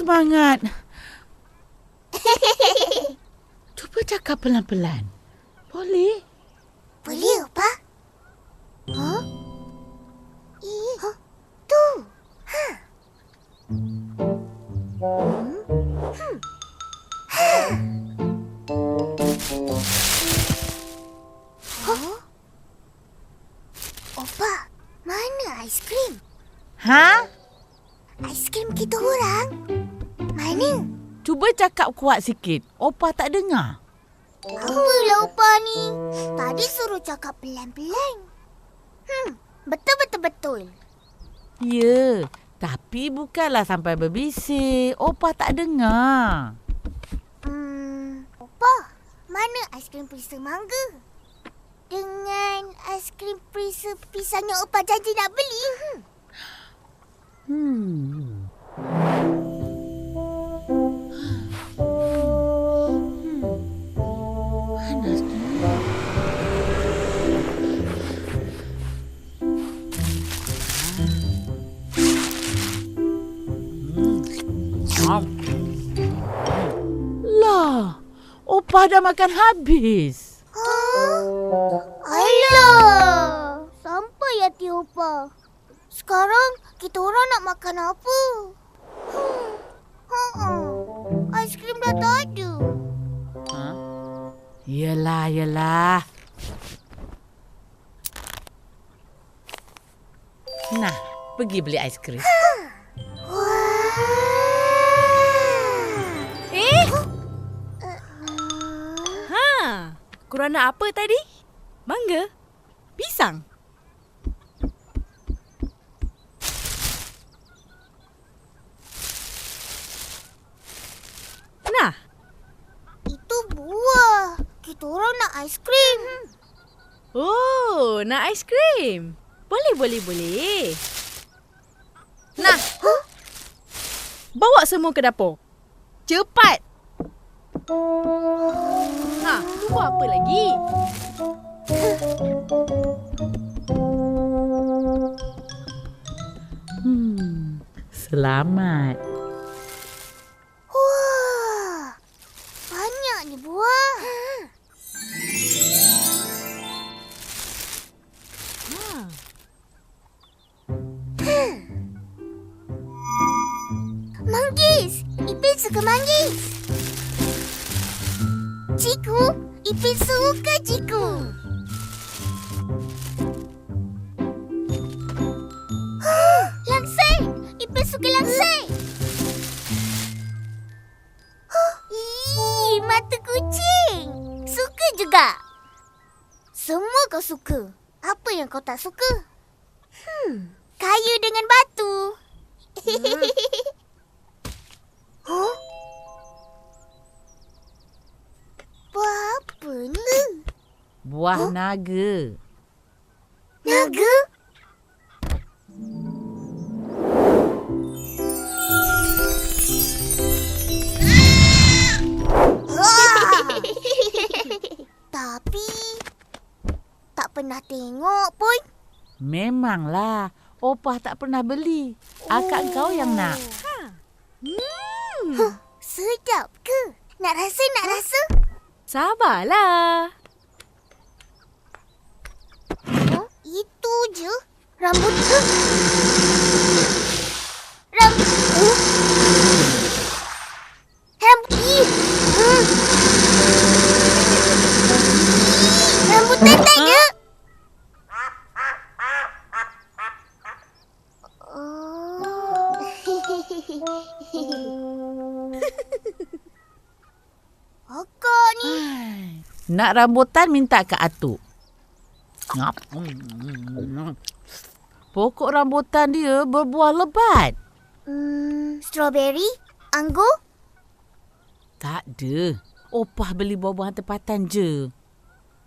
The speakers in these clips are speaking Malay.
semangat. Cuba cakap pelan-pelan. Boleh? Boleh, cakap kuat sikit. Opa tak dengar. Apalah Opa ni? Tadi suruh cakap pelan-pelan. Hmm, betul-betul-betul. Ya, tapi bukanlah sampai berbisik. Opa tak dengar. Hmm, Opa, mana aiskrim perisa mangga? Dengan aiskrim perisa pisang yang Opa janji nak beli. Hmm. Hmm. Lah, Opa dah makan habis. Oh, alah. Sampai hati Opa. Sekarang kita orang nak makan apa? Hmm. Hmm. Aiskrim dah tak ada. Ha? Yelah, yelah. Nah, pergi beli aiskrim. Wah. Korang nak apa tadi? Mangga? Pisang? Nah, itu buah. Kita orang nak aiskrim. oh, nak aiskrim. Boleh, boleh, boleh. Nah, Huh? bawa semua ke dapur. Cepat. Ha, tunggu apa lagi? Hmm, selamat. Wah. Banyak ni buah. Ha. Manggis. Ipin suka manggis. Ciku. Ipin suka ciku. langsing. Ipin suka langsing. Ih, mata kucing. Suka juga. Semua kau suka. Apa yang kau tak suka? Hmm, kayu dengan batu. Naga. Naga? Tapi tak pernah tengok pun. Memanglah. Opah tak pernah beli. Akak kau yang nak. Huh, sedap ke? Nak rasa, nak rasa? Sabarlah. Huh? Je. Rambut tu. Rambut. Huh? Rambut. Ih. Hmm. Rambutan tak ada. Oh. Akak ni. Nak rambutan minta ke atuk. Ngap. Pokok rambutan dia berbuah lebat. Hmm, strawberry? Anggur? Tak ada. Opah beli buah-buahan tempatan je.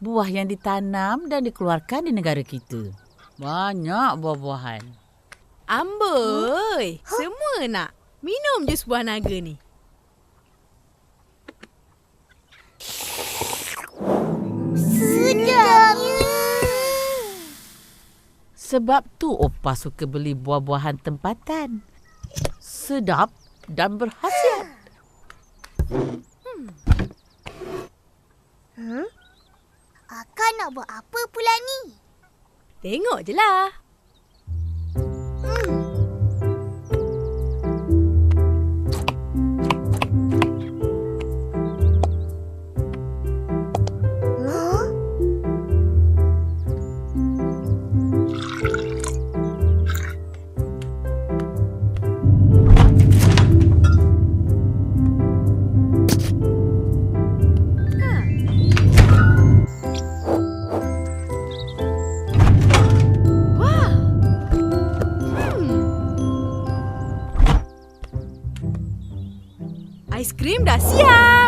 Buah yang ditanam dan dikeluarkan di negara kita. Banyak buah-buahan. Amboi, semua nak. Minum jus buah naga ni. Sedap. Sebab tu Opa suka beli buah-buahan tempatan. Sedap dan berkhasiat. Akak nak buat apa pula ni? Tengok je lah. Aiskrim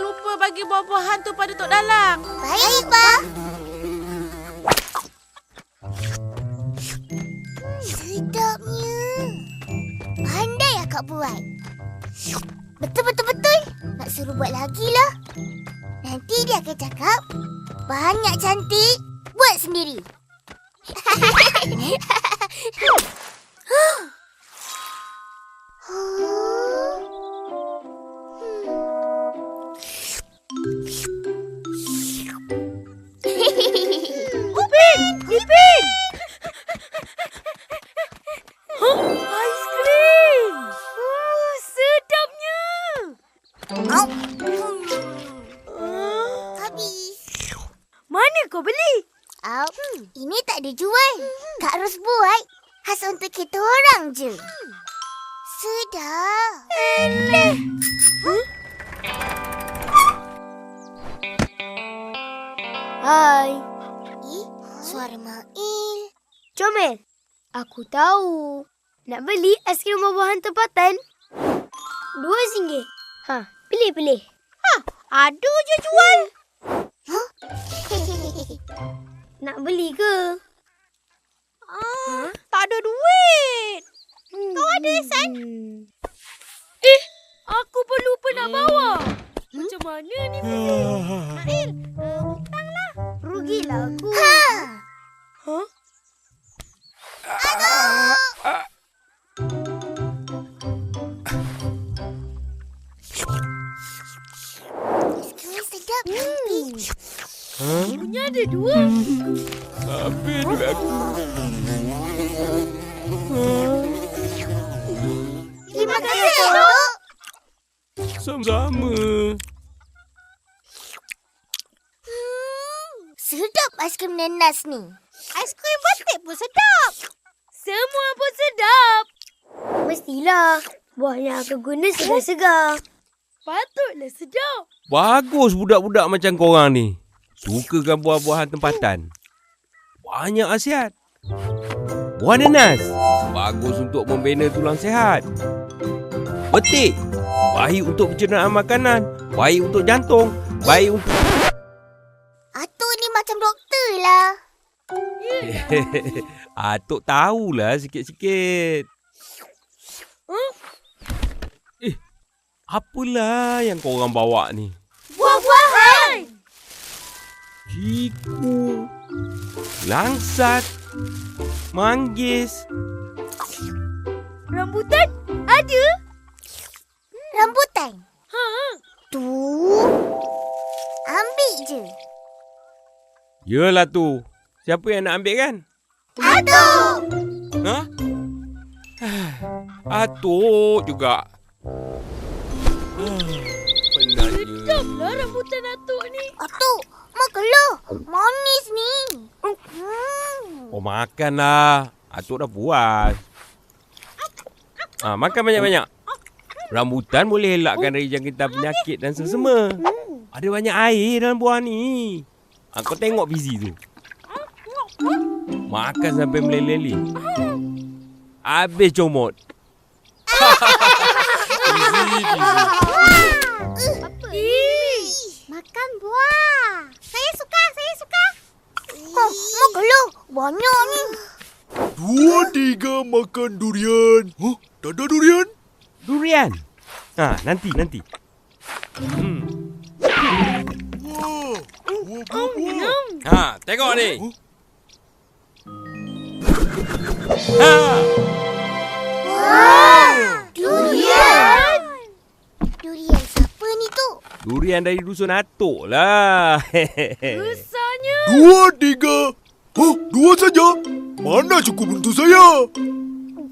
Lupa bagi buah-buahan tu pada Tok Dalang. Baik, Pak. Sedapnya. Pandai akak buat. Betul-betul-betul. Nak suruh buat lagi lah. Nanti dia akan cakap, banyak cantik, buat sendiri. Ipin! Ipin! Aiskrim! Tahu. Nak beli aiskrim buah-buahan tempatan? Dua singgit. Ha, pilih-pilih. Ada je jual. Nak beli ke? Ah, Tak ada duit. Hmm. Kau ada, San? Eh, aku pun lupa nak bawa. Macam mana ni beli? Nail, uh, hutanglah. Rugilah aku. ha. Punya ada dua. Habis duit aku. Terima kasih, Tok. Sama-sama. Sedap aiskrim nenas ni. Aiskrim batik pun sedap. Semua pun sedap. Mestilah. Buah yang aku guna segar-segar. Patutlah sedap. Bagus budak-budak macam korang ni. Sukakan buah-buahan tempatan. Banyak khasiat. Buah nanas. Bagus untuk membina tulang sihat. Betik. Baik untuk pencernaan makanan. Baik untuk jantung. Baik untuk... Atuk ni macam doktor lah. Atuk tahulah sikit-sikit. Eh, apalah yang korang bawa ni? Buah-buahan. Kiku, langsat, manggis. Rambutan ada? Rambutan. Ha. Tu. Ambil je. Yalah tu. Siapa yang nak ambil kan? Atuk. Ha? Atuk juga. Penatnya. Sedaplah rambutan atuk ni. Atuk, makanlah. Manis ni. Hmm. Oh makanlah. Atuk dah puas. Ah, makan banyak-banyak. Rambutan boleh elakkan dari jangkitan penyakit dan sesama. Ada banyak air dalam buah ni. Ah, kau tengok Fizi tu. Makan sampai meleleh. Habis comot. Fizi, Fizi. Ih, makan buah. Saya suka, saya suka. Oh, lu. Banyak ni. Dua tiga makan durian. Huh? Tak ada durian? Durian. Ha, nanti, nanti. Hmm. Wah, buah, buah, buah. Ha, tengok ni. Ha. Durian. Durian siapa ni tu? Durian dari dusun Atok lah. Besarnya. Dua tiga. Huh? Dua saja? Mana cukup untuk saya?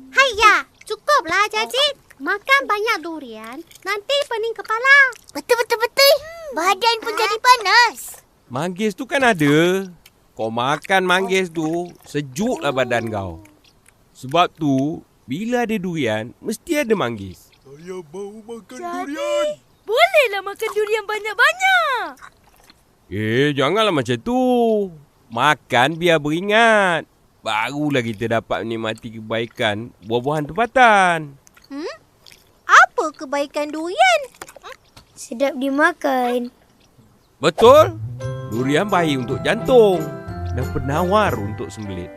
Haiya, cukuplah Jajit. Makan banyak durian, nanti pening kepala. Betul, betul, betul. Badan pun jadi panas. manggis tu kan ada. Kau makan manggis tu, sejuklah badan kau. Sebab tu, bila ada durian, mesti ada manggis. Saya mau makan durian. Bolehlah makan durian banyak-banyak. Eh, janganlah macam tu. Makan biar beringat. Barulah kita dapat menikmati kebaikan buah-buahan tempatan. Apa kebaikan durian? Sedap dimakan. Betul? Durian baik untuk jantung dan penawar untuk sembelit.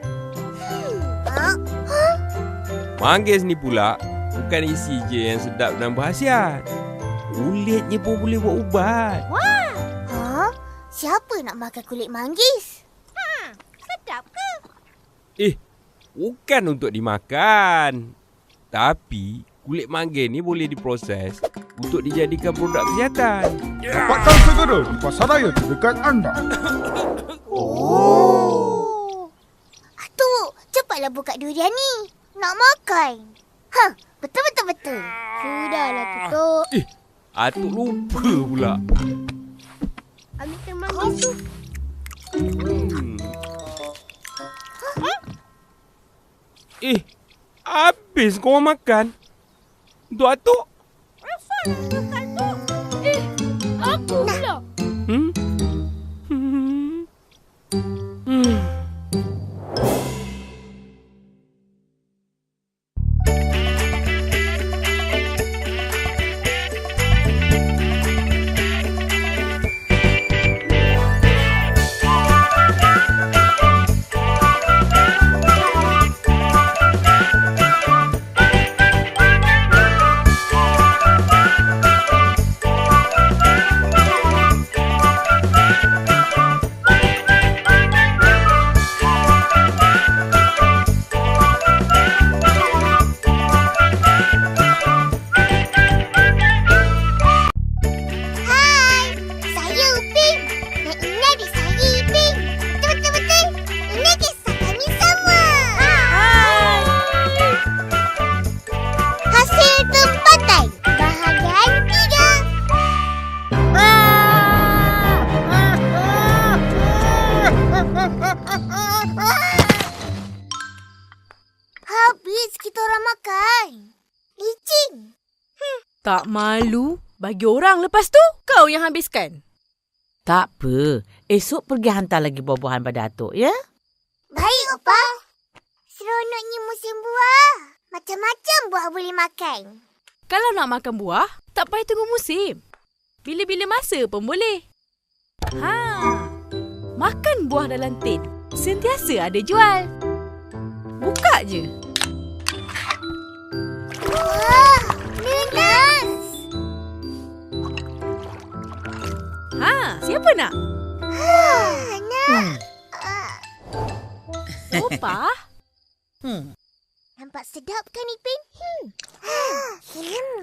Manggis ni pula bukan isi je yang sedap dan berhasiat. Kulitnya pun boleh buat ubat. Ha? Siapa nak makan kulit manggis? Sedap ke? Eh, bukan untuk dimakan. Tapi kulit manggis ni boleh diproses untuk dijadikan produk kesihatan. Dapatkan segera di pasaraya terdekat anda. Atuk, cepatlah buka durian ni. Nak makan. Ha, betul, betul, betul. Sudahlah tutup. Atuk lupa pula. Manggis tu. Hmm. Eh, habis kau makan. Untuk atuk. Eh, Tak malu bagi orang lepas tu kau yang habiskan. Tak apa. Esok pergi hantar lagi buah-buahan pada Atok, ya? Baik, Opa. Seronoknya musim buah. Macam-macam buah boleh makan. Kalau nak makan buah, tak payah tunggu musim. Bila-bila masa pun boleh. Ha. Makan buah dalam tin. Sentiasa ada jual. Buka je. Wah, Ha, siapa nak? Nak. Opa? Hmm. Nampak sedap kan, Ipin? Hmm. Hmm.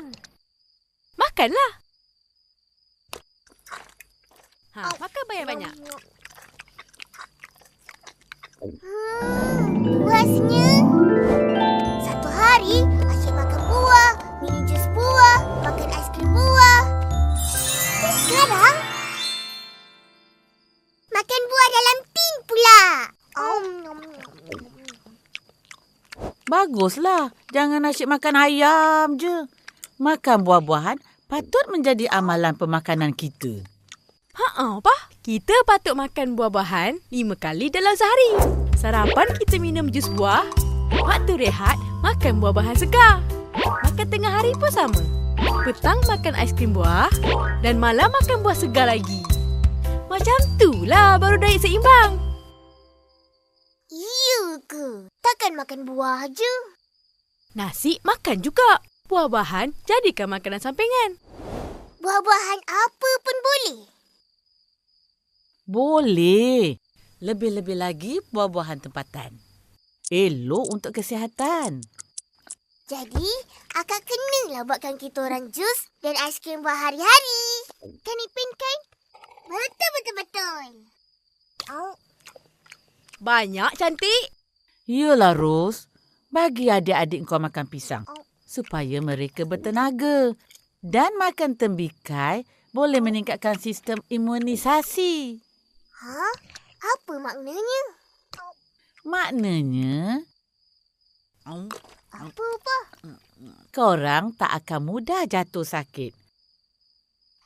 Makanlah. Ha, makan banyak-banyak. Hmm, puasnya. Satu hari, asyik makan buah, minum jus buah, makan aiskrim buah. Dan sekarang, makan buah dalam tin pula. Om. Baguslah. Jangan asyik makan ayam je. Makan buah-buahan patut menjadi amalan pemakanan kita. Ha apa? Kita patut makan buah-buahan lima kali dalam sehari. Sarapan kita minum jus buah. Waktu rehat, makan buah-buahan segar. Makan tengah hari pun sama. Petang makan aiskrim buah dan malam makan buah segar lagi. Macam tu lah baru diet seimbang. Iya ke? Takkan makan buah je. Nasi makan juga. Buah-buahan jadikan makanan sampingan. Buah-buahan apa pun boleh. Boleh. Lebih-lebih lagi buah-buahan tempatan. Elok untuk kesihatan. Jadi, akak kenalah buatkan kita orang jus dan aiskrim buah hari-hari. Kan Ipin kan? Betul-betul-betul. Oh, Banyak cantik. Yalah, Ros. Bagi adik-adik kau makan pisang. Supaya mereka bertenaga. Dan makan tembikai boleh meningkatkan sistem imunisasi. ha? Apa maknanya? Maknanya, Apa-apa? korang tak akan mudah jatuh sakit.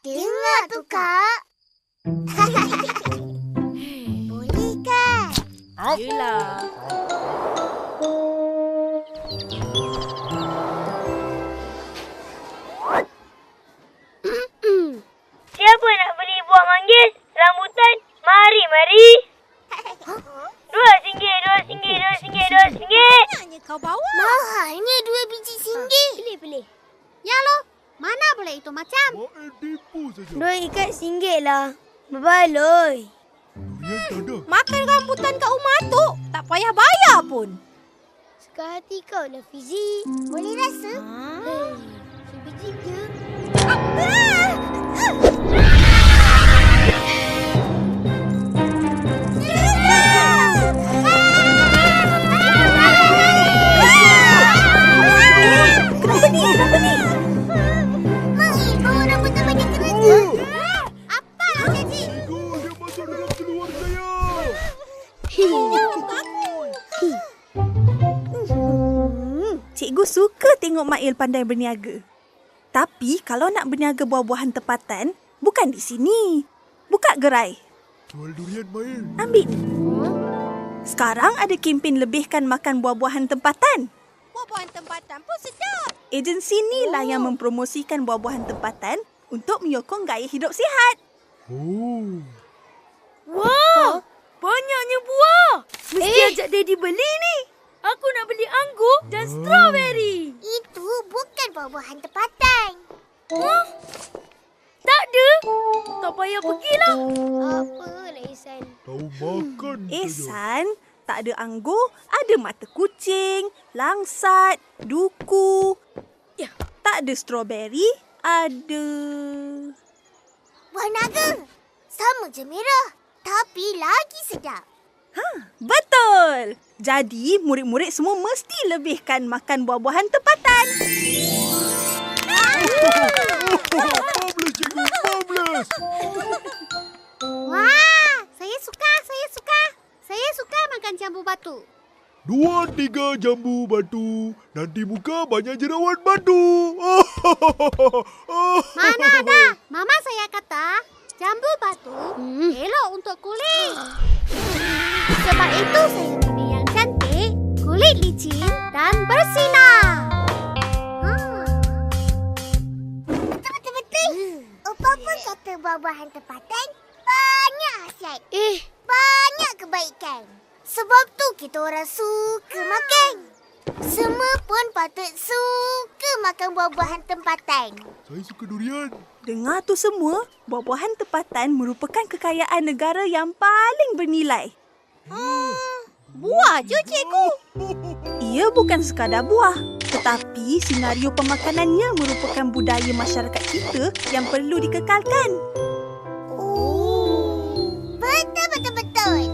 Dengar tu, Kak. boleh kan? Yelah. Tak ada. Makan rambutan kat rumah tu. Tak payah bayar pun. Suka hati kau lah, Fizi. Boleh rasa? Hei, sebiji je. Tengok Mail pandai berniaga. Tapi kalau nak berniaga buah-buahan tempatan, bukan di sini. Buka gerai. Jual durian main. Ambil. Sekarang ada kempen lebihkan makan buah-buahan tempatan. Buah-buahan tempatan pun sedap. Agensi inilah yang mempromosikan buah-buahan tempatan untuk menyokong gaya hidup sihat. Oh. Wow, banyaknya buah. Mesti ajak Daddy beli ni. Aku nak beli anggur dan strawberry. Itu bukan buah-buahan tempatan. Tak ada. Tak payah pergilah. Apa lah, Isan? Tahu makan Eh, saja. San, tak ada anggur, ada mata kucing, langsat, duku. Ya, tak ada strawberry, ada... Buah naga. Sama je merah. Tapi lagi sedap. Betul! Jadi, murid-murid semua mesti lebihkan makan buah-buahan tempatan. Marvelous, cikgu. Marvelous. Wah, saya suka, saya suka. Saya suka makan jambu batu. Dua tiga jambu batu. Nanti muka banyak jerawat batu. Mana ada? Mama saya kata jambu batu elok untuk kulit. Sebab itu saya pilih cantik, kulit licin dan bersinar. Hmm. Betul-betul. Opa pun kata buah-buahan tempatan banyak hasiat. Eh, Banyak kebaikan. Sebab tu kita orang suka makan. Semua pun patut suka makan buah-buahan tempatan. Saya suka durian. Dengar tu semua, buah-buahan tempatan merupakan kekayaan negara yang paling bernilai. Buah je, cikgu. Ia bukan sekadar buah. Tetapi, senario pemakanannya merupakan budaya masyarakat kita yang perlu dikekalkan. Oh, betul-betul-betul.